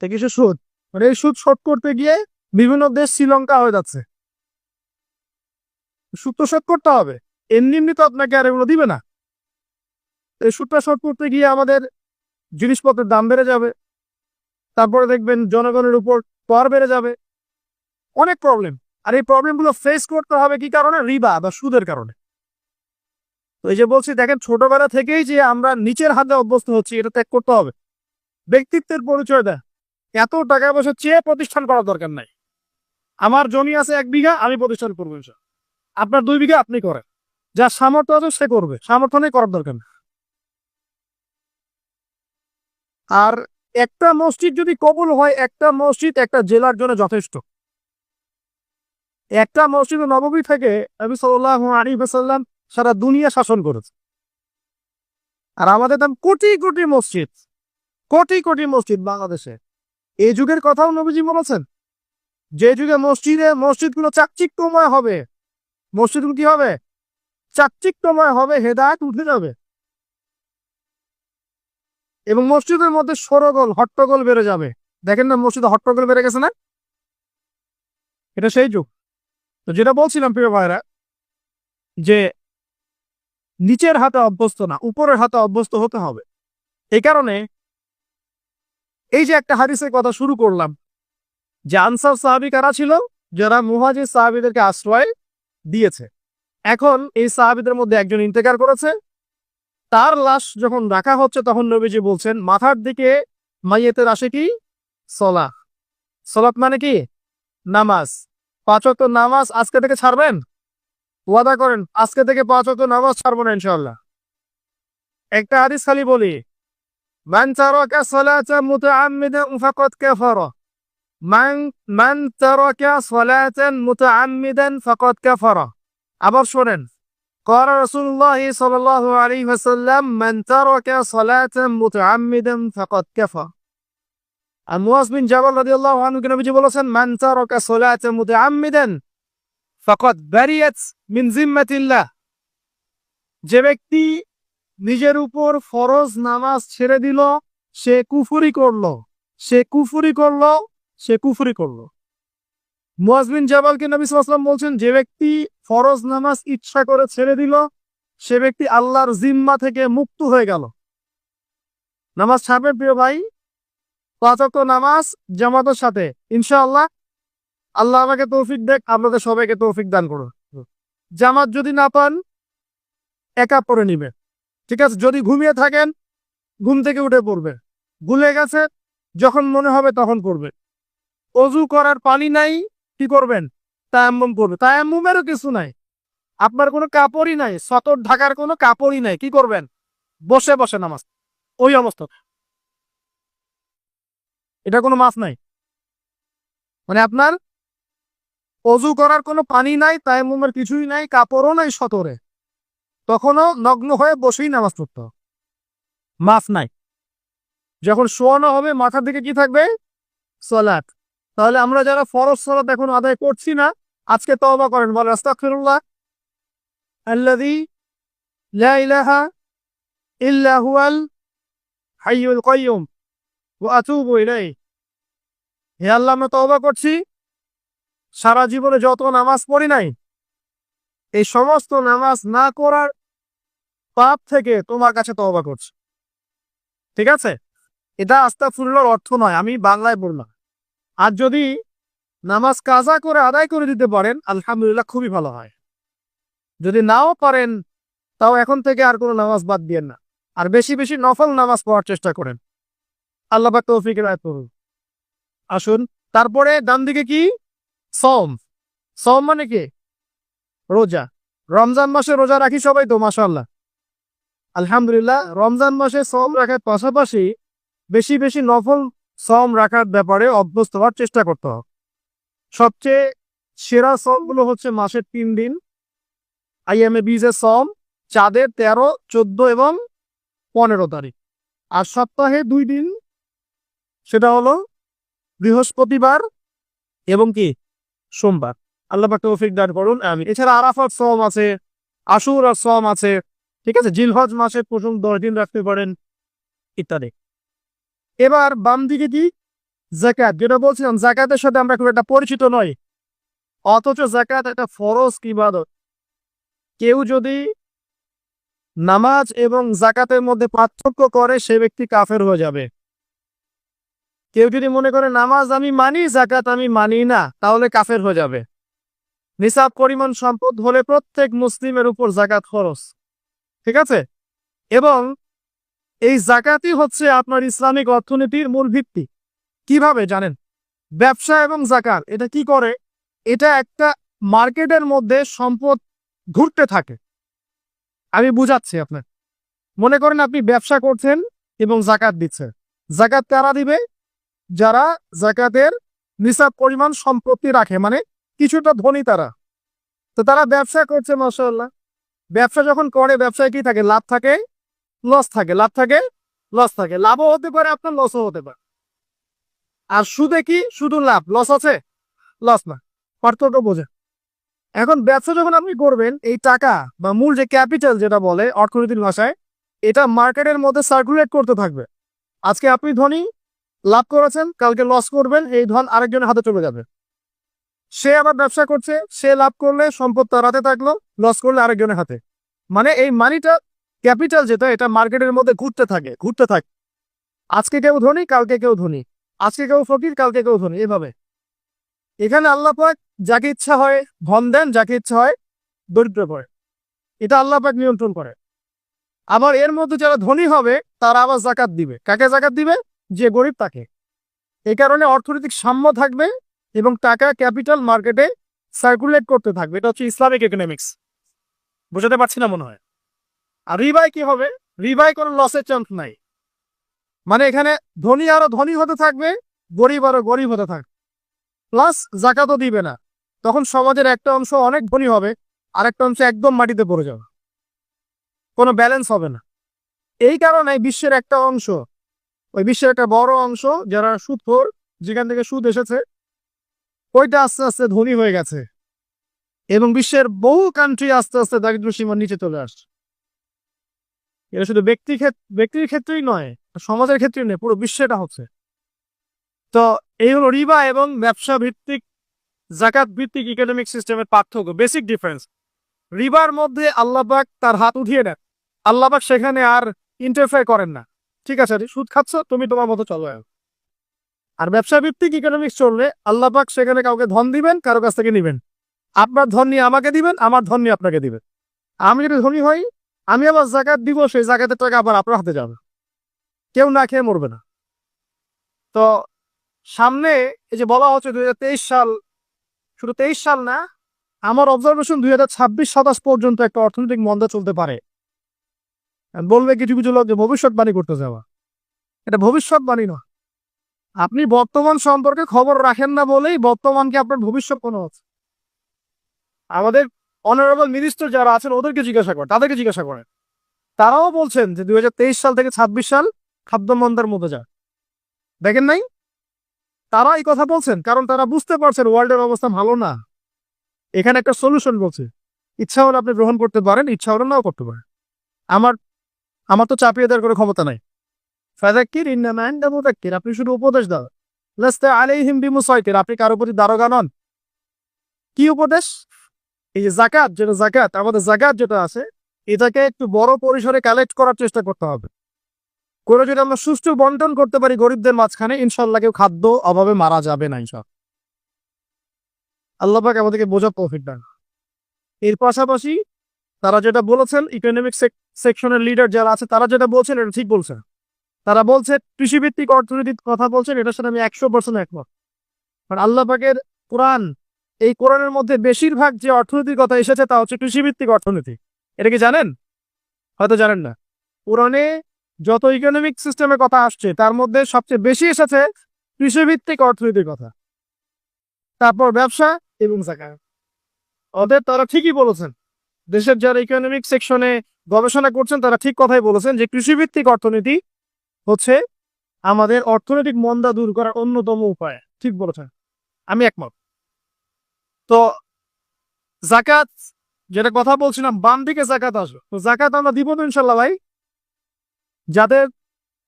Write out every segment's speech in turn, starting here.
করতে কিছু সুদ। মানে এই সুদ শোধ করতে গিয়ে বিভিন্ন দেশ শ্রীলঙ্কা হয়ে যাচ্ছে। সুদ তো শোধ করতে হবে। এমনি এমনি তো আপনাকে আর এগুলো দিবে না। এই সুদটা শোধ করতে গিয়ে আমাদের জিনিসপত্রের দাম বেড়ে যাবে। তারপরে দেখবেন জনগণের উপর কর বেড়ে যাবে। অনেক প্রবলেম আর এই প্রবলেমগুলো ফেস করতে হবে কি কারণে? রিবা বা সুদের কারণে। তো এই যে বলছি, দেখেন ছোটবেলা থেকেই যে আমরা নিচের হাতে অভ্যস্ত হচ্ছি, এটা ত্যাগ করতে হবে। ব্যক্তিত্বের পরিচয় দেয় এত টাকা পয়সা চেয়ে প্রতিষ্ঠান করার দরকার নাই। আমার জমি আছে এক বিঘা, আমি প্রতিষ্ঠান করব আপনার দুই বিঘা আপনি করেন। যার সামর্থ্য আছে সে করবে। সামর্থ্য নেই, করার দরকার নেই। আর একটা মসজিদ যদি কবুল হয়, একটা মসজিদ একটা জেলার জন্য যথেষ্ট। একটা মসজিদ নবমী থেকে নবী সাল্লাহ আলী সাল্লাম সারা দুনিয়া শাসন করেছে। আর আমাদের দাম কোটি কোটি মসজিদ। কোটি কোটি মসজিদ বাংলাদেশে। এই যুগের কথাও নবীজি বলেছেন। যে যুগে মসজিদে, মসজিদগুলো চাকচিক্যময় হবে। মসজিদগুলো কি হবে? চাকচিক্যময় হবে, হেদায়ত উঠে যাবে। এবং মসজিদের মধ্যে সরগোল, হট্টগোল বেড়ে যাবে। দেখেন না, মসজিদে হট্টগোল বেড়ে গেছে না? এটা সেই যুগ। তো যেটা বলছিলাম, প্রিয় ভাইরা যে নিচের হাতে অভ্যস্ত না, উপরের হাতে অভ্যস্ত হতে হবে। এই কারণে এই যে একটা হাদিসের কথা শুরু করলাম, যে আনসার সাহাবি কারা ছিল? যারা মুহাজির সাহাবিদেরকে আশ্রয় দিয়েছে। এখন এই সাহাবিদের মধ্যে একজন ইন্তেকার করেছে। তার লাশ যখন রাখা হচ্ছে, তখন নবীজি বলছেন, মাথার দিকে মাইয়েতের আসে কি? সলা সলাত মানে কি? নামাজ। পাঁচ ওয়াক্ত নামাজ আজকে থেকে ছাড়বেন? ওয়াদা করেন, আজকে থেকে পাঁচ ওয়াক্ত নামাজ ছাড়বো না ইনশাল্লাহ একটা হাদিস খালি বলি মান তারাকা সালাতা মুতাআম্মিদান ফাকাদ কাফারা মান মান তারাকা সালাতান মুতাআম্মিদান ফাকাদ কাফারা আবার শুনেন قال رسول الله صلى الله عليه وسلم من ترك صلاة متعمدا فقد كفر আর মুয়াজ বিন জাবাল রাদিয়াল্লাহু আনহু কে নবীজি বলেছেন মান তারাকা সালাতা মুতাআম্মিদান ফাকাদ বারিয়াত মিন জিম্মাতিল্লাহ যে ব্যক্তি নিজের উপর ফরজ নামাজ ছেড়ে দিল, সে কুফুরি করল। সে কুফুরি করল, সে কুফুরি করল। মুয়াজ বিন জাবালকে নবী ওয়াসাল্লাম বলছেন, যে ব্যক্তি ফরজ নামাজ ইচ্ছা করে ছেড়ে দিল, সে ব্যক্তি আল্লাহর জিম্মা থেকে মুক্ত হয়ে গেল। নামাজ ছাড়বেন প্রিয় ভাই? পাঁচ নামাজ, জামাতের সাথে। ইনশাআল্লাহ, আল্লাহ আমাকে তৌফিক দেখ, আপনাদের সবাইকে তৌফিক দান করুন। জামাত যদি না পান, একা পড়ে নিবে। ঠিক আছে? যদি ঘুমিয়ে থাকেন, ঘুম থেকে উঠে পড়বে। ভুলে গেছে, যখন মনে হবে তখন পড়বে। অজু করার পানি নাই, কি করবেন? তায়াম্মুম করবে। তায়াম্মুমেরও কিছু নাই। আপনার কোনো কাপড়ই নাই, সতর ঢাকার কোনো কাপড়ই নাই, কি করবেন? বসে বসে নামাজ। ওই অবস্থা। এটা কোনো মাছ নাই। মানে আপনার অজু করার কোনো পানি নাই, তায়াম্মুমের কিছুই নাই, কাপড়ও নাই, সতরে। তখনও নগ্ন হয়ে বসেই নামাজ পড়তে হবে। মাছ নাই। যখন শোয়ানো হবে, মাথার দিকে কি থাকবে? সলাৎ। তাহলে আমরা যারা ফরজ সলাত এখন আদায় করছি না, আজকে তওবা করেন। বলেন, আস্তাগফিরুল্লাহ। আল্লাযী লা ইলাহা ইল্লা হুয়াল হাইয়ুল কাইয়ুম ওয়া আতুবু ইলাইহি। হে আমরা করছি। সারা জীবনে যত নামাজ পড়ি নাই এই সমস্ত নামাজ না করার পাপ থেকে তোমার কাছে তওবা করছে। ঠিক আছে? এটা আস্তাগফিরুল্লাহর অর্থ নয়, আমি বাংলায় বললাম। আর যদি নামাজ কাজা করে আদায় করে দিতে পারেন, আলহামদুলিল্লাহ খুবই ভালো হয়। যদি নাও পারেন, তাও এখন থেকে আর কোনো নামাজ বাদ দিয়েন না। আর বেশি বেশি নফল নামাজ পড়ার চেষ্টা করেন। আল্লাহ পাক তৌফিকের আয়াত করুন আসুন, তারপরে ডান দিকে কি? সম সম মানে কি? রোজা। রমজান মাসে রোজা রাখি সবাই তো, মাশাআল্লাহ। আলহামদুলিল্লাহ, রমজান মাসে সম রাখার পাশাপাশি বেশি বেশি নফল সম রাখার ব্যাপারে অভ্যস্ত হওয়ার চেষ্টা করতে হবে। সবচেয়ে সেরা সমগুলো হচ্ছে মাসের তিন দিন। আইএমএ বিজের সম চাঁদের তেরো, চোদ্দ এবং পনেরো তারিখ। আর সপ্তাহে দুই দিন, সেটা হলো বৃহস্পতিবার এবং কি? সোমবার। আল্লাহ তৌফিক দান করুন আমি এছাড়া আরাফাত সম আছে আশুর আর সম আছে, ঠিক আছে? জিলহজ মাসে প্রথম দশ দিন রাখতে পারেন, ইত্যাদি। এবার বাম দিকে কি? জাকাত যেটা বলছিলাম জাকাতের সাথে আমরা খুব একটা পরিচিত নই, অথচ জাকাত একটা ফরজ ইবাদত। কেউ যদি নামাজ এবং জাকাতের মধ্যে পার্থক্য করে, সে ব্যক্তি কাফের হয়ে যাবে। কেউ যদি মনে করে, নামাজ আমি মানি জাকাত আমি মানি না, তাহলে কাফের হয়ে যাবে। নিসাব পরিমাণ সম্পদ হলে প্রত্যেক মুসলিমের উপর জাকাত খরচ। ঠিক আছে? এবং এই জাকাতই হচ্ছে আপনার ইসলামিক অর্থনীতির মূল ভিত্তি। কীভাবে জানেন? ব্যবসা এবং জাকাত এটা কি করে? এটা একটা মার্কেটের মধ্যে সম্পদ ঘুরতে থাকে। আমি বুঝাচ্ছি আপনার মনে করেন আপনি ব্যবসা করছেন এবং জাকাত দিচ্ছেন। জাকাত তারা দিবে? যারা জাকাতের নিসাব পরিমাণ সম্পত্তি রাখে মানে কিছুটা ধনী তারা। তো তারা ব্যবসা করছে মাসাল্লাহ ব্যবসা যখন করে, ব্যবসায় কি থাকে? লাভ থাকে লস থাকে। লাভ থাকে লস থাকে। লাভও হতে পারে, আপনার লসও হতে পারে। আর সুদে কি? শুধু লাভ। লস আছে? লস না। পার্থক্য বোঝে। এখন ব্যবসা যখন আপনি করবেন, এই টাকা বা মূল যে ক্যাপিটাল যেটা বলে অর্থনীতির ভাষায়, এটা মার্কেটের মধ্যে সার্কুলেট করতে থাকবে। আজকে আপনি ধনী, লাভ করেছেন, কালকে লস করবেন, এই ধন আরেকজনের হাতে চলে যাবে। সে আবার ব্যবসা করছে, সে লাভ করলে সম্পদ তার হাতে থাকল লস করলে আরেকজনের হাতে। মানে এই মানিটা ক্যাপিটাল যেটা, এটা মার্কেটের মধ্যে ঘুরতে থাকে ঘুরতে থাকে। আজকে কেউ ধনী, কালকে কেউ ধনী। আজকে কেউ ফকির, কালকে কেউ ধনী, এভাবে। এখানে আল্লাহ পাক যাকে ইচ্ছা হয় ধন দেন, যাকে ইচ্ছা হয় দরিদ্র করে। এটা আল্লাহ পাক নিয়ন্ত্রণ করে। আবার এর মধ্যে যারা ধনী হবে, তারা আবার জাকাত দিবে। কাকে জাকাত দিবে? যে গরিব তাকে। এই কারণে অর্থনৈতিক সাম্য থাকবে এবং টাকা ক্যাপিটাল মার্কেটে সার্কুলেট করতে থাকবে। এটা হচ্ছে ইসলামিক ইকোনমিক্স বুঝাতে পারছি না মনে হয়। আর রিবাই কি হবে? রিবাই কোনো লসের চান্স নাই। মানে এখানে ধনী আরও ধনী হতে থাকবে, গরিব আরও গরিব হতে থাকবে। প্লাস জাকাতও দিবে না। তখন সমাজের একটা অংশ অনেক ধনী হবে আর একটা অংশ একদম মাটিতে পড়ে যাবে। কোনো ব্যালেন্স হবে না। এই কারণে বিশ্বের একটা অংশ, ওই বিশ্বের একটা বড় অংশ যারা সুদখোর, যেখান থেকে সুদ এসেছে ওইটা আস্তে আস্তে ধনী হয়ে গেছে। এবং বিশ্বের বহু কান্ট্রি আস্তে আস্তে দারিদ্র সীমার নিচে চলে আসছে। এটা শুধু ব্যক্তি ব্যক্তির ক্ষেত্রেই নয়, সমাজের ক্ষেত্রেই নয়, পুরো বিশ্বেটা হচ্ছে। তো এই হলো রিবা এবং ব্যবসা ভিত্তিক জাকাত ভিত্তিক ইকোনমিক সিস্টেমের পার্থক্য বেসিক ডিফারেন্স রিবার মধ্যে আল্লাহবাক তার হাত উঠিয়ে নেন। আল্লাহবাক সেখানে আর ইন্টারফেয়ার করেন না। ঠিক আছে সুদ খাচ্ছ, তুমি তোমার মতো চলো। আর ব্যবসা ভিত্তিক ইকোনমিক্স চললে আল্লাহবাক সেখানে কাউকে ধন দিবেন, কারও কাছ থেকে নিবেন। আপনার ধন নিয়ে আমাকে দিবেন, আমার ধন নিয়ে আপনাকে দিবেন। আমি যদি ধনী হই, আমি আবার জাকাত দিব, সেই জাকাতের টাকা আবার আপনার হাতে যাবে। কেউ না খেয়ে মরবে না। তো সামনে এই যে বলা হচ্ছে দুই হাজার তেইশ সাল, শুধু তেইশ সাল না, আমার অবজারভেশন দুই হাজার ছাব্বিশ সাতাশ পর্যন্ত একটা অর্থনৈতিক মন্দা চলতে পারে। বলবে কিছু কিছু লোক যে ভবিষ্যৎবাণী করতে যাওয়া। এটা ভবিষ্যৎবাণী নয়। আপনি বর্তমান সম্পর্কে খবর রাখেন না বলেই বর্তমানকে আপনার ভবিষ্যৎ কোনো আছে? আমাদের অনারেবল মিনিস্টার যারা আছেন, ওদেরকে জিজ্ঞাসা করেন, তাদেরকে জিজ্ঞাসা করেন। তারাও বলছেন যে দুই হাজার তেইশ সাল থেকে ছাব্বিশ সাল খাদ্য মন্দার মধ্যে যায় দেখেন নাই? তারা এই কথা বলছেন, কারণ তারা বুঝতে পারছেন ওয়ার্ল্ডের অবস্থা ভালো না। এখানে একটা সলিউশন বলছে। ইচ্ছা হলে আপনি গ্রহণ করতে পারেন, ইচ্ছা হলে নাও করতে পারেন। আমার আমার তো চাপিয়ে দেওয়ার কোনো ক্ষমতা নাই। ফাজাক্কির ইন্নামান মুদাক্কির আপনি শুধু উপদেশ দাও। লাস্তা আলাইহিম বিমুসাইতির আপনি কারও প্রতি দারোগা নন? কি উপদেশ? এই যে জাকাত যেটা জাকাত আমাদের জাকাত যেটা আছে, এটাকে একটু বড় পরিসরে কালেক্ট করার চেষ্টা করতে হবে। যদি আমরা সুষ্ঠু বন্টন করতে পারি গরিবদের মাঝখানে ইনশাল্লাহ কেউ খাদ্য অভাবে মারা যাবে না ইনশাল আল্লাহফাক আমাদেরকে বোঝা প্রফিট দেন। এর পাশাপাশি তারা যেটা বলেছেন ইকোনমিক সেকশনের লিডার যারা আছে, তারা যেটা বলছেন, এটা ঠিক বলছে তারা বলছে, কৃষিভিত্তিক অর্থনীতির কথা বলছেন, এটার সাথে আমি একশো পার্সেন্ট একমত। কারণ আল্লাহ কোরআন, এই কোরআনের মধ্যে বেশিরভাগ যে অর্থনীতির কথা এসেছে তা হচ্ছে কৃষিভিত্তিক অর্থনীতি। এটা কি জানেন? হয়তো জানেন না। কোরআনে যত ইকোনমিক সিস্টেমের কথা আসছে, তার মধ্যে সবচেয়ে বেশি এসেছে কৃষিভিত্তিক অর্থনীতির কথা। তারপর ব্যবসা এবং জায়গা ওদের তারা ঠিকই বলেছেন। দেশের যারা ইকোনমিক সেকশনে গবেষণা করছেন, তারা ঠিক কথাই বলেছেন যে কৃষিভিত্তিক অর্থনীতি হচ্ছে আমাদের অর্থনৈতিক মন্দা দূর করার অন্যতম উপায়। ঠিক বলেছেন। আমি একমত। তো জাকাত যেটা কথা বলছিলাম, বাম দিকে জাকাত আসবে। তো জাকাত আমরা দিব তো ইনশাল্লাহ ভাই। যাদের,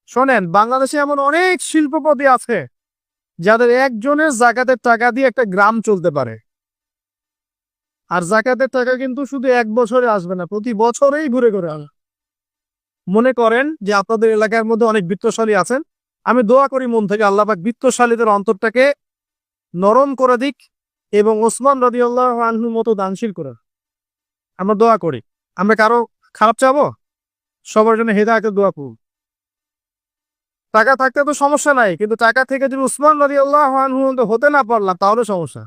শোনেন, বাংলাদেশে এমন অনেক শিল্পপতি আছে, যাদের একজনের জাকাতের টাকা দিয়ে একটা গ্রাম চলতে পারে। আর জাকাতের টাকা কিন্তু শুধু এক বছরে আসবে না, প্রতি বছরেই ঘুরে ঘুরে আসবে। মনে করেন যে আপনাদের এলাকার মধ্যে অনেক বৃত্তশালী আছেন, আমি দোয়া করি মন থেকে আল্লাহ পাক বৃত্তশালীদের অন্তরটাকে নরম করে দিক এবং ওসমান রাদিয়াল্লাহ আনহুর মতো দানশীল করে। আমরা দোয়া করি। আমরা কারও খারাপ চাবো? সবার জন্য হেদায়তের দোয়া করব টাকা থাকতে তো সমস্যা নাই, কিন্তু টাকা থেকে যদি উসমান রাদিয়াল্লাহ আনহু হতে না পারলাম, তাহলে সমস্যা।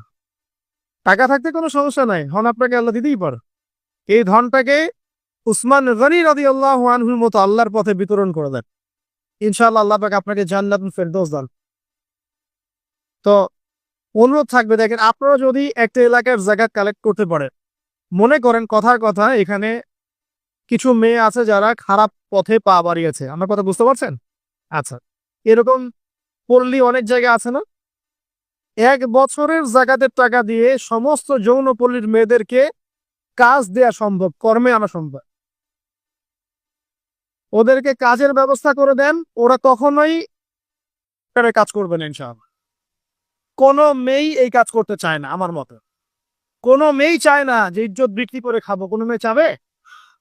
টাকা থাকতে কোনো সমস্যা নাই হন আপনাকে আল্লাহ দিতেই পারে। এই ধনটাকে উসমান গনি রাজি আল্লাহ আনহুর মতো আল্লাহর পথে বিতরণ করে দেন। ইনশাআল্লাহ আল্লাহ পাক আপনাকে জান্নাত ফেরদৌস দান। তো অনুরোধ থাকবে, দেখেন আপনারা যদি একটা এলাকার জায়গা কালেক্ট করতে পারেন, মনে করেন কথার কথা, এখানে কিছু মেয়ে আছে যারা খারাপ পথে পা বাড়িয়েছে। আমার কথা বুঝতে পারছেন? আচ্ছা এরকম পল্লী অনেক জায়গা আছে না? এক বছরের জাকাতের টাকা দিয়ে সমস্ত যৌন পল্লীর মেয়েদেরকে কাজ দেয়া সম্ভব, কর্মে আনা সম্ভব। ওদেরকে কাজের ব্যবস্থা করে দেন, ওরা কখনোই কাজ করবে না ইনশাআল্লাহ। কোনো মেয়েই এই কাজ করতে চায় না, আমার মতে। কোনো মেয়েই চায় না যে ইজ্জত বিক্রি করে খাব। কোনো মেয়ে চাবে?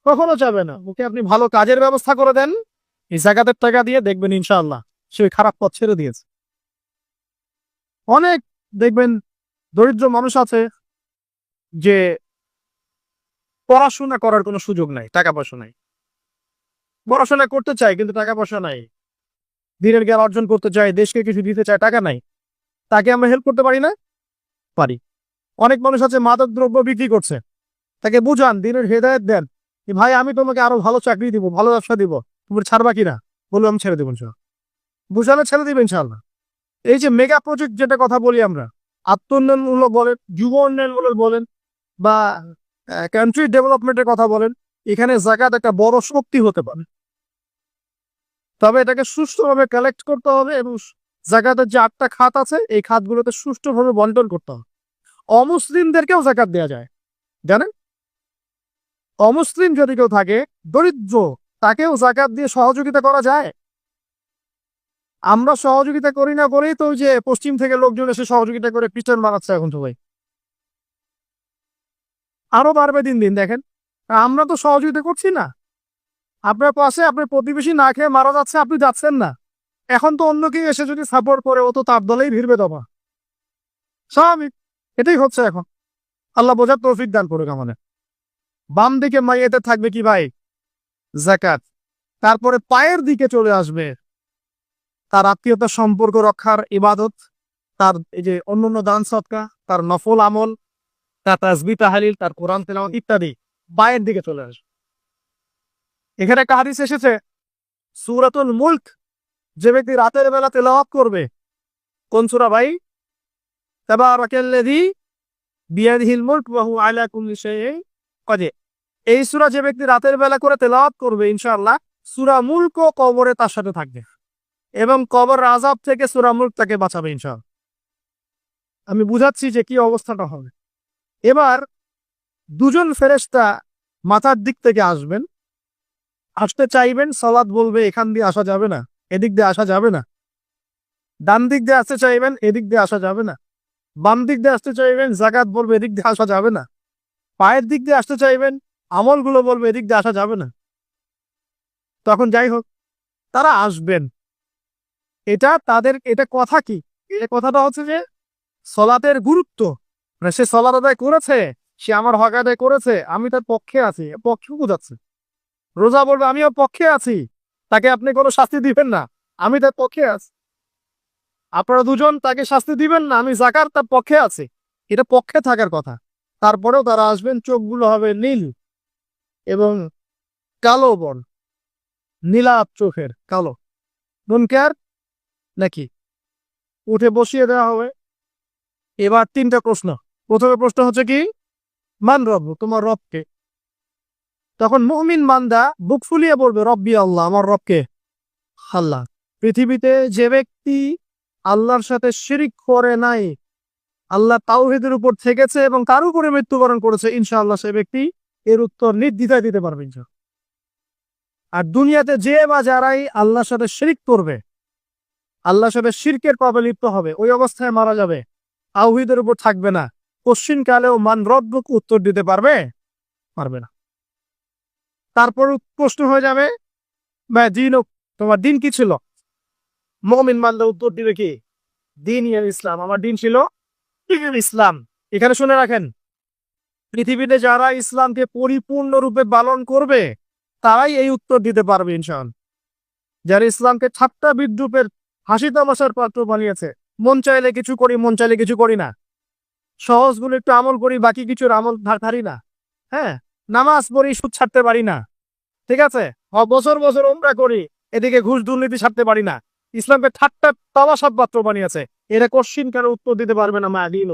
কখনো চাবে না। ওকে আপনি ভালো কাজের ব্যবস্থা করে দেন, এই জাকাতের টাকা দিয়ে দেখবেন ইনশাআল্লাহ সে খারাপ পথ ছেড়ে দিয়েছে। অনেক দেখবেন দরিদ্র মানুষ আছে যে পড়াশোনা করার কোনো সুযোগ নাই, টাকা পয়সা নাই। পড়াশোনা করতে চায়, কিন্তু টাকা পয়সা নাই। দিনের জ্ঞান অর্জন করতে চায়, দেশকে কিছু দিতে চায়, টাকা নাই। তাকে আমরা হেল্প করতে পারি না? পারি। অনেক মানুষ আছে, মাদক দ্রব্য বিক্রি করছে। তাকে বুঝান, দিনের হেদায়ত দেন ভাই, আমি তোমাকে আরও ভালো চাকরি দিব, ভালো ব্যবসা দিব। তুমি ছাড়বা কিনা বলল আমি ছেড়ে দেবো বুঝালে ছেড়ে দিবে ইনশাল্লাহ। এই যে মেগা প্রজেক্ট যেটা কথা বলি আমরা আত্ম উন্নয়নমূলক বলেন, যুব উন্নয়নমূলক বলেন, বা কান্ট্রি ডেভেলপমেন্টের কথা বলেন, এখানে জাকাত একটা বড় শক্তি হতে পারে। তবে এটাকে সুষ্ঠুভাবে কালেক্ট করতে হবে এবং জাকাতের যে আটটা খাত আছে, এই খাতগুলোতে সুষ্ঠুভাবে বন্টন করতে হবে। অমুসলিমদেরকেও জাকাত দেওয়া যায়। জানেন? অমুসলিম যদি কেউ থাকে, দরিদ্র, তাকেও জাকাত দিয়ে সহযোগিতা করা যায়। আমরা সহযোগিতা করি না করেই তো যে পশ্চিম থেকে লোকজন এসে সহযোগিতা করে খ্রিস্টান বানাচ্ছে এখন সবাই আরও বাড়বে দিন দিন, দেখেন। আমরা তো সহযোগিতা করছি না। আপনার পাশে আপনার প্রতিবেশী না খেয়ে মারা যাচ্ছে, আপনি যাচ্ছেন না। এখন তো অন্য কেউ এসে যদি সাপোর্ট করে, ও তো তার দলেই ভিড়বে দফা স্বাভাবিক, এটাই হচ্ছে এখন। আল্লাহ বোঝার তৌফিক দান করুক আমাদের। বাম দিকে মাইয়েতে থাকবে কি ভাই? জাকাত। তারপরে পায়ের দিকে চলে আসবে। তার আত্মীয়তার সম্পর্ক রক্ষার ইবাদত, তার এই যে অন্যান্য দান সৎকা, তার নফল আমল, তার তাজবি তাহালিল, তার কোরআন তেলাওয়াত ইত্যাদি। বায়ের দিকে চলে আসবে। এখানে একটা হাদিস এসেছে, সুরাতুল মুল্ক, যে ব্যক্তি রাতের বেলা তেলাওয়াত করবে, কোন সুরা ভাই? তাবারাকাল্লাযী বিয়াদিহিল মুলক ওয়া হুয়া আলা কুল্লি শাইইন কাদির। এই সূরা যে ব্যক্তি রাতের বেলা করে তেলাওয়াত করবে, ইনশাআল্লাহ, সূরা মুলক কবরে তার সাথে থাকবে এবং কবর আযাব থেকে সূরা মুলক তাকে বাঁচাবে, ইনশাআল্লাহ। আমি বুঝাচ্ছি যে কি অবস্থাটা হবে। এবার দুজন ফেরেশতা মাথার দিক থেকে আসবেন। আসতে চাইবেন সালাদ বলবে, এখান দিয়ে আসা যাবে না, এদিক দিয়ে আসা যাবে না। ডান দিক দিয়ে আসতে চাইবেন, এদিক দিয়ে আসা যাবে না। বাম দিক দিয়ে আসতে চাইবেন জাকাত বলবে, এদিক দিয়ে আসা যাবে না। পায়ের দিক দিয়ে আসতে চাইবেন, আমলগুলো বলবে, এদিক দিয়ে আসা যাবে না। তখন যাই হোক, তারা আসবেন। এটা তাদের, এটা কথা কি? এটা কথাটা হচ্ছে যে সলাতের গুরুত্ব। মানে সে সলাত আদায় করেছে, সে আমার হক আদায় করেছে, আমি তার পক্ষে আছি পক্ষে বোঝাচ্ছে। রোজা বলবে, আমিও পক্ষে আছি। তাকে আপনি কোনো শাস্তি দিবেন না। আমি তার পক্ষে আছি। আপনারা দুজন তাকে শাস্তি দিবেন না। আমি জাকার তার পক্ষে আছি। এটা পক্ষে থাকার কথা। তারপরেও তারা আসবেন, চোখগুলো হবে নীল এবং কালো বন। নীলাপ চোখের, কালো। মুনকার নাকি? উঠে বসিয়ে দেওয়া হবে। এবার তিনটা প্রশ্ন। প্রথমে প্রশ্ন হচ্ছে কি? মান রব, তোমার রবকে। তখন মুমিন মান্দা বুক ফুলিয়ে বলবে, রব্বি আল্লাহ, আমার রবকে আল্লাহ। পৃথিবীতে যে ব্যক্তি আল্লাহর সাথে শিরিক করে নাই, আল্লাহ তাওহিদের উপর থেকেছে এবং তার উপরে মৃত্যুবরণ করেছে, ইনশাআল্লাহ সে ব্যক্তি এর উত্তর নির্দ্বিধায় দিতে পারবে। আর দুনিয়াতে যে বা যারাই আল্লাহর সাথে শিরিক করবে আল্লাহ সাথে শিরকের পাবে লিপ্ত হবে, ওই অবস্থায় মারা যাবে আউহিদের উপর থাকবে না। কোশ্চিন কালেও মান রব্বক উত্তর দিতে পারবে? পারবে না। তারপর প্রশ্ন হয়ে যাবে দিন তোমার দিন কি ছিল? মমিন মানলে উত্তর দিবে কি? দিন ইয়ার ইসলাম। আমার দিন ছিল ইসলাম। এখানে শুনে রাখেন, পৃথিবীতে যারা ইসলামকে পরিপূর্ণরূপে পালন করবে, তারাই এই উত্তর দিতে পারবে ইনশাল যারা ইসলামকে ঠাট্টা বিদ্রুপের হাসি তামাশার পাত্র বানিয়েছে, মন চাইলে কিছু করি, মন চাইলে কিছু করি না। সহজগুলো একটু আমল করি, বাকি কিছুর আমল ধারি না। হ্যাঁ নামাজ পড়ি, সুদ ছাড়তে পারি না। ঠিক আছে? বছর বছর ওমরা করি, এদিকে ঘুষ দুর্নীতি ছাড়তে পারি না। ইসলামকে ঠাট্টা তামাশার পাত্র বানিয়েছে। এরা কোশ্চিন কেন উত্তর দিতে পারবে না, মা দিল।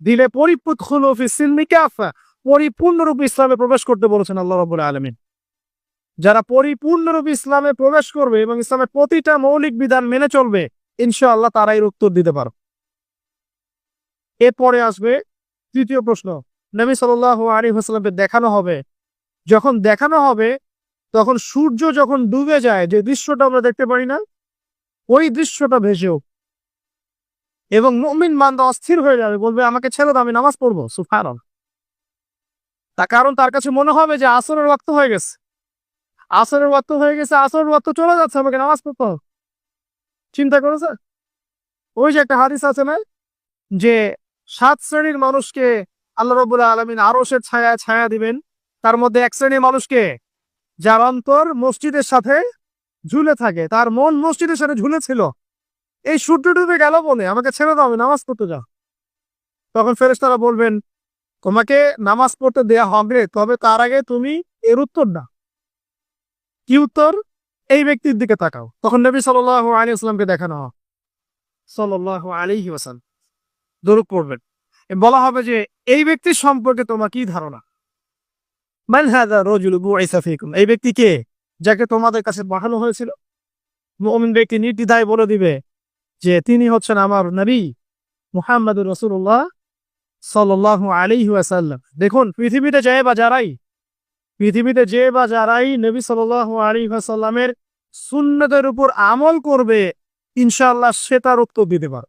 দিলে পরিপুত খুলফি সিলমিকাফা পরিপূর্ণরূপে ইসলামে প্রবেশ করতে বলেছেন আল্লাহ রাবুল আলমিন। যারা পরিপূর্ণরূপে ইসলামে প্রবেশ করবে এবং ইসলামের প্রতিটা মৌলিক বিধান মেনে চলবে, ইনশাআল্লাহ তারা এর উত্তর দিতে পারো। এরপরে আসবে তৃতীয় প্রশ্ন। নবী সাল্লাহ আলী হাসলামকে দেখানো হবে। যখন দেখানো হবে, তখন সূর্য যখন ডুবে যায়, যে দৃশ্যটা আমরা দেখতে পারি না, ওই দৃশ্যটা ভেসেও এবং মুমিন মান্দা অস্থির হয়ে যাবে, বলবে, আমাকে ছেড়ে দাও, আমি নামাজ পড়ব। সুফার তার কারণ তার কাছে মনে হবে যে আসরের রক্ত হয়ে গেছে। আসরের রক্ত হয়ে গেছে, আসরের রক্ত চলে যাচ্ছে, আমাকে নামাজ পড়তে হবে। চিন্তা করেছে ওই যে একটা হাদিস আছে না, যে সাত শ্রেণির মানুষকে আল্লাহ রবুল্লাহ আলমিন আরও সে ছায়া ছায়া দিবেন। তার মধ্যে এক শ্রেণির মানুষকে যার অন্তর মসজিদের সাথে ঝুলে থাকে, তার মন মসজিদের সাথে ঝুলে ছিল এই সূর্য ডুবে গেল বলে আমাকে ছেড়ে দাও, আমি নামাজ পড়তে যাও। তখন ফেরেশতারা বলবেন, তোমাকে নামাজ পড়তে দেয়া হবে তবে তার আগে তুমি এর উত্তর না কি উত্তর? এই ব্যক্তির দিকে তাকাও। তখন নবী সাল্লাহ আলী আসলামকে দেখানো সাল্লাহ আলী ওয়াসান দরুদ পড়বেন। বলা হবে যে এই ব্যক্তির সম্পর্কে তোমার কি ধারণা? মান রাজুলু এই ব্যক্তি কে? যাকে তোমাদের কাছে পাঠানো হয়েছিল। মুমিন ব্যক্তি নির্দ্বিধায় বলে দিবে যে তিনি হচ্ছেন আমার নবী মুহাম্মদুর রসুল্লাহ সাল্লাহ আলাইহি ওয়াসাল্লাম। দেখুন, পৃথিবীতে যে বা যারাই, পৃথিবীতে যে বা যারাই নবী সাল্লাহ আলাইহি ওয়াসাল্লামের সুন্নতের উপর আমল করবে, ইনশাআল্লাহ সে তার উত্তর দিতে পারে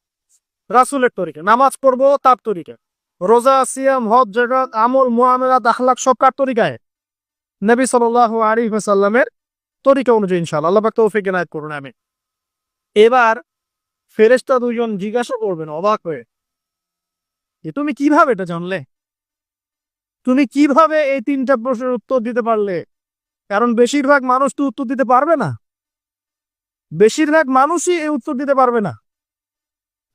রাসুলের তরিকা। নামাজ পড়ব তার তরিকা। রোজা, সিয়াম, হজ জগৎ আমল, মুআমেলাত, আখলাক, সব কার তরিকায়? নবী সাল্লাল্লাহু আলাইহি ওয়াসাল্লামের তরিকা অনুযায়ী ইনশাআল্লাহ। আল্লাহ তৌফিক করুন আমি এবার ফেরেশতা দুজন জিজ্ঞাসা করবেন, অবাক হয়ে, যে তুমি কীভাবে এটা জানলে? তুমি কীভাবে এই তিনটা প্রশ্নের উত্তর দিতে পারলে? কারণ বেশিরভাগ মানুষ তো উত্তর দিতে পারবে না। বেশিরভাগ মানুষই এই উত্তর দিতে পারবে না।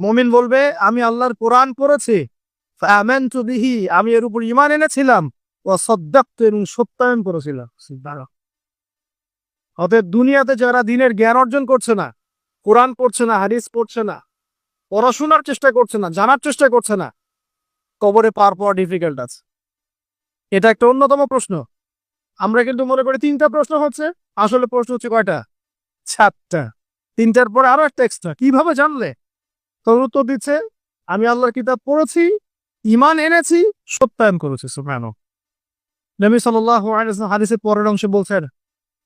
মমিন বলবে, আমি আল্লাহর কোরআন পড়েছি। আমি এর উপর ইমান এনেছিলাম। ও সদ্দাক্তু, এবং সত্যায়ন করেছিলাম। অতএব দুনিয়াতে যারা দিনের জ্ঞান অর্জন করছে না, কোরআন পড়ছে না, হাদিস পড়ছে না, পড়াশোনার চেষ্টা করছে না, জানার চেষ্টা করছে না, কবরে পার পাওয়া ডিফিকাল্ট আছে। এটা একটা অন্যতম প্রশ্ন। আমরা কিন্তু মনে করি তিনটা প্রশ্ন হচ্ছে, আসলে প্রশ্ন হচ্ছে কয়টা? সাতটা। তিনটার পরে আরও একটা এক্সট্রা কীভাবে জানলে? তোর উত্তর দিচ্ছে, আমি আল্লাহর কিতাব পড়েছি ইমান এনেছি, সত্যায়ন করেছি সুফান নবী সাল্লাহ হাদিসের পরের অংশে বলছেন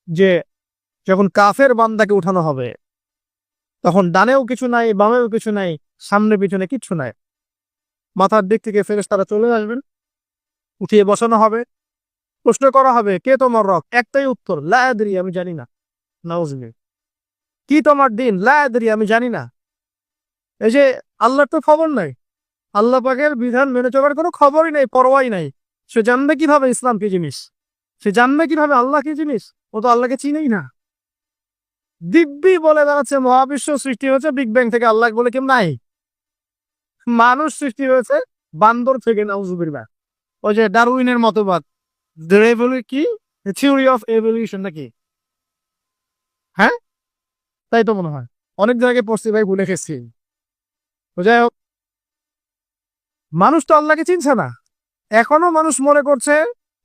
যে, যখন কাফের বান্দাকে উঠানো হবে, তখন ডানেও কিছু নাই, বামেও কিছু নাই, সামনে পিছনে কিচ্ছু নাই। মাথার দিক থেকে ফেরেস তারা চলে আসবেন, উঠিয়ে বসানো হবে, প্রশ্ন করা হবে, কে তোমার রক একটাই উত্তর লায়াদরি আমি জানি না। নাউজবিল কি তোমার দিন? লায়াদরি আমি জানি না। এই যে আল্লাহর তো খবর নাই। আল্লাহ পাকের বিধান মেনে চলার কোনো খবরই নেই, পরোয়াই নাই। সে জানবে কীভাবে ইসলাম কি জিনিস? সে জানবে কীভাবে আল্লাহ কি জিনিস? ও তো আল্লাহকে চিনেই না। দিব্যি বলে দাঁড়াচ্ছে মহাবিশ্ব সৃষ্টি হয়েছে বিগ ব্যাং থেকে আল্লাহ বলে কেউ নাই। মানুষ সৃষ্টি হয়েছে, বান্দর থেকে নাউজুবিল্লা ওই যে ডারউইনের মতবাদ কি? থিওরি অফ এভলিউশন নাকি? হ্যাঁ? তাই তো মনে হয়। অনেক জায়গায় পড়ছি ভাই, ভুলে গেছি। যাই হোক, মানুষ তো আল্লাহকে চিনছে না। এখনও মানুষ মনে করছে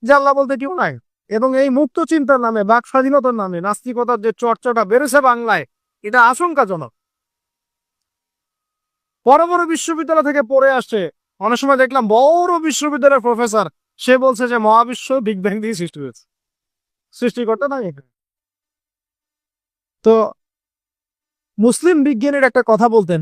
যে আল্লাহ বলতে কেউ নাই। এবং এই মুক্ত চিন্তার নামে, বাক স্বাধীনতার নামে, নাস্তিকতার যে চর্চাটা বেড়েছে বাংলায়, এটা আশঙ্কাজনক। বড় বড় বিশ্ববিদ্যালয় থেকে পড়ে আসছে, অনেক সময় দেখলাম বড় বিশ্ববিদ্যালয়ের প্রফেসর, সে বলছে যে মহাবিশ্ব বিগ ব্যাং দিয়ে সৃষ্টি হয়েছে। সৃষ্টিকর্তা নাই তো মুসলিম বিজ্ঞানীর একটা কথা বলতেন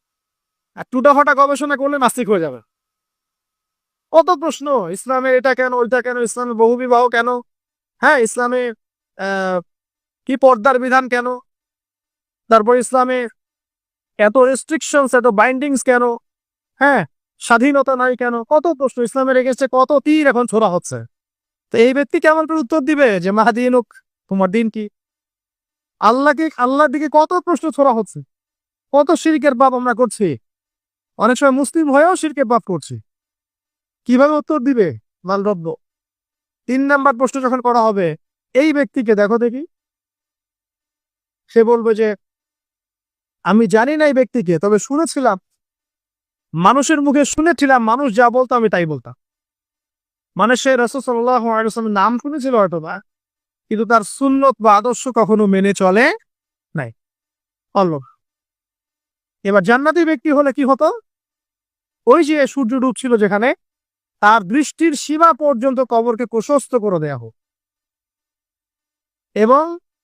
আর টুটাফাটা গবেষণা করলে নাস্তিক হয়ে যাবে। কত প্রশ্ন, ইসলামে এটা কেন, ওইটা কেন, ইসলামে বহু বিবাহ কেন? হ্যাঁ ইসলামে কি পর্দার বিধান কেন? তারপর ইসলামে এত রেস্ট্রিকশনস এত বাইন্ডিংস কেন? হ্যাঁ স্বাধীনতা নাই কেন? কত প্রশ্ন, ইসলামের এগেছে কত তীর এখন ছোড়া হচ্ছে? তো এই ব্যক্তি কেমন করে উত্তর দিবে? যে মাহাদিনুক তোমার দিন কি? আল্লাহকে, আল্লাহর দিকে কত প্রশ্ন ছোড়া হচ্ছে? কত শিরিকের পাপ আমরা করছি? অনেক সময় মুসলিম হয়েও শিরকের পাপ করছি। কীভাবে উত্তর দিবে? মাল রব্ব তিন নাম্বার প্রশ্ন যখন করা হবে, এই ব্যক্তিকে দেখো দেখি। সে বলবে যে, আমি জানি না এই ব্যক্তিকে, তবে শুনেছিলাম। মানুষের মুখে শুনেছিলাম, মানুষ যা বলতো আমি তাই বলতাম। মানে সে রসুল্লাহ নাম শুনেছিল হয়তো বা কিন্তু তার সুন্নত বা আদর্শ কখনো মেনে চলে নাই। অল্প। এবার জান্নাতি ব্যক্তি হলে কি হতো? ওই যে সূর্য ডুবছিল যেখানে, তার দৃষ্টির সীমা পর্যন্ত কবরকে প্রশস্ত করে দেয়া হোক। এবং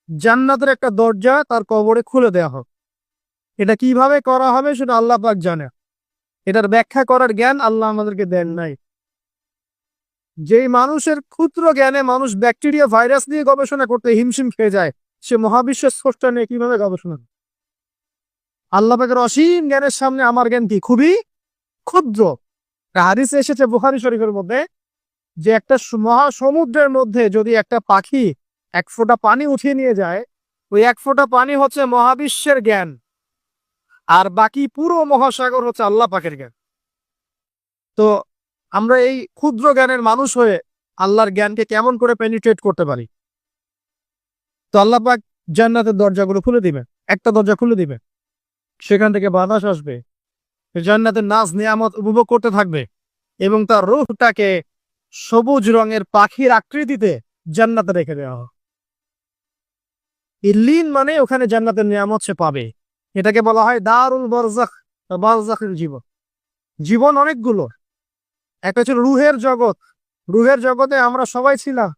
জান্নাতের একটা দরজা তার কবরে খুলে দেয়া হোক। এটা কীভাবে করা হবে সেটা আল্লাহ পাক জানে। এটার ব্যাখ্যা করার জ্ঞান আল্লাহ আমাদেরকে দেন নাই। যেই মানুষের ক্ষুদ্র জ্ঞানে মানুষ ব্যাকটেরিয়া, ভাইরাস নিয়ে গবেষণা করতে হিমশিম খেয়ে যায়, সে মহাবিশ্বের স্রষ্টা নিয়ে কীভাবে গবেষণা আল্লাহ পাকের অসীম জ্ঞানের সামনে আমার জ্ঞান কি? খুবই ক্ষুদ্র। হাদিসে এসেছে বুখারী শরীফের মধ্যে যে একটা মহাসমুদ্রের মধ্যে যদি একটা পাখি এক ফোঁটা পানি উঠিয়ে নিয়ে যায়, ওই এক ফোঁটা পানি হচ্ছে মহাবিশ্বের জ্ঞান। আর বাকি পুরো মহাসাগর হচ্ছে আল্লাহ পাকের জ্ঞান। তো আমরা এই ক্ষুদ্র জ্ঞানের মানুষ হয়ে আল্লাহর জ্ঞানকে কেমন করে পেনিট্রেট করতে পারি? তো আল্লাহ পাক জান্নাতের দরজাগুলো খুলে দিবে একটা দরজা খুলে দিবে সেখান থেকে বাতাস আসবে। জান্নাতের নাচ নিয়ামত উপভোগ করতে থাকবে এবং তার রূহটাকে সবুজ রঙের পাখির আকৃতিতে জান্নাতে রেখে দেওয়া ইল্লিন মানে ওখানে জান্নাতের নিয়ামত সে পাবে। এটাকে বলা হয় দারুল বরজাখ বা বারজাখের জীবন। জীবন অনেকগুলো। একটা ছিল রুহের জগৎ। রুহের জগতে আমরা সবাই ছিলাম।